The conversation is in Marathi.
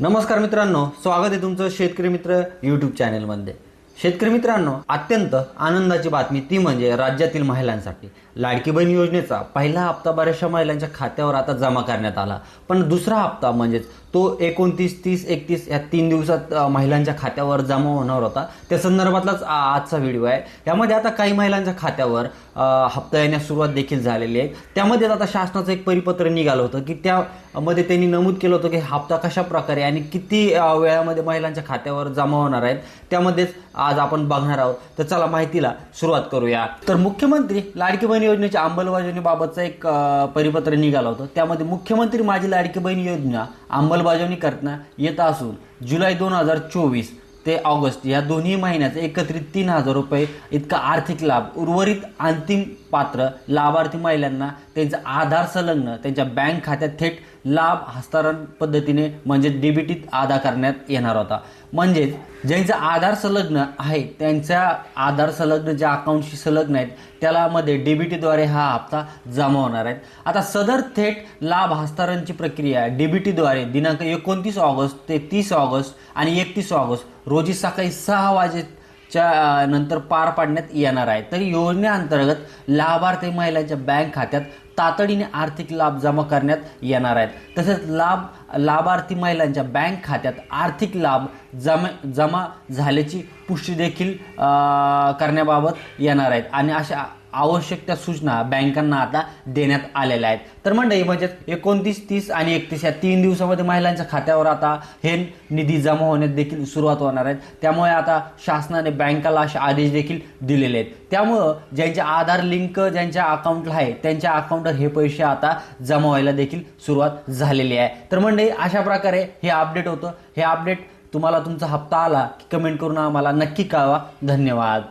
नमस्कार मित्रांनो स्वागत आहे तुमचं शेतकरी मित्र यूट्यूब चॅनेलमध्ये शेतकरी मित्रांनो अत्यंत आनंदाची बातमी ती म्हणजे राज्यातील महिलांसाठी. लाडकी बहीण योजनेचा पहिला हप्ता बऱ्याचशा महिलांच्या खात्यावर आता जमा करण्यात आला. पण दुसरा हप्ता म्हणजेच तो एकोणतीस तीस एकतीस या तीन दिवसात महिलांच्या खात्यावर जमा होणार होता. त्या संदर्भातलाच आजचा व्हिडिओ आहे. यामध्ये आता काही महिलांच्या खात्यावर हप्ता येण्यास सुरुवात देखील झालेली आहे. त्यामध्ये आता शासनाचं एक परिपत्र निघालं होतं की त्यामध्ये त्यांनी नमूद केलं होतं की हप्ता कशा प्रकारे आणि किती वेळामध्ये महिलांच्या खात्यावर जमा होणार आहेत. त्यामध्येच आज आपण बघणार आहोत. तर चला माहितीला सुरुवात करूया. तर मुख्यमंत्री लाडकी बहीण योजनेच्या अंमलबजावणीबाबतचं एक परिपत्र निघालं होतं. त्यामध्ये मुख्यमंत्री माझी लाडकी बहीण योजना अंमलबजावणी करण्यात येत असून जुलै दोन हजार चोवीस ते ऑगस्ट या दोन्ही महिन्याचा एकत्रित तीन हजार रुपये इतका आर्थिक लाभ उर्वरित अंतिम पात्र लाभार्थी महिलांना त्यांचा आधार संलग्न त्यांच्या बँक खात्यात थेट लाभ हस्तांतरण पद्धतीने म्हणजे डीबीटीत अदा करण्यात येणार होता. म्हणजेच ज्यांचा आधार संलग्न आहे त्यांच्या आधार संलग्न ज्या अकाउंटशी संलग्न आहेत त्याला मध्ये डीबीटीद्वारे हा हप्ता जमा होणार आहे. आता सदर थेट लाभ हस्तांतरणची प्रक्रिया डीबीटीद्वारे दिनांक एकोणतीस ऑगस्ट ते तीस ऑगस्ट आणि एकतीस ऑगस्ट रोजी सकाळी सहा वाजे च्या नंतर पार पाडण्यात येणार आहे. तर योजनेअंतर्गत लाभार्थी महिलांच्या बँक खात्यात तातडीने आर्थिक लाभ जमा करण्यात येणार आहेत. तसेच लाभ लाभार्थी महिलांच्या बँक खात्यात आर्थिक लाभ जमा जमा झाल्याची पुष्टी देखील करण्याबाबत येणार आहेत. आणि अशा आवश्यक त्या सूचना बँकांना आता देण्यात आलेल्या आहेत. तर मंडळी म्हणजे एकोणतीस तीस आणि एकतीस या तीन दिवसामध्ये महिलांच्या खात्यावर आता हे निधी जमा होण्यात देखील सुरुवात होणार आहेत त्यामुळे आता शासनाने बँकाला असे आदेश देखील दिलेले आहेत. त्यामुळं ज्यांच्या आधार लिंक ज्यांच्या अकाउंटला आहे त्यांच्या अकाउंटवर हे पैसे आता जमा व्हायला देखील सुरुवात झालेली आहे. तर मंडळी अशा प्रकारे हे अपडेट होतं. हे अपडेट तुम्हाला तुमचा हप्ता आला की कमेंट करून आम्हाला नक्की कळवा. धन्यवाद.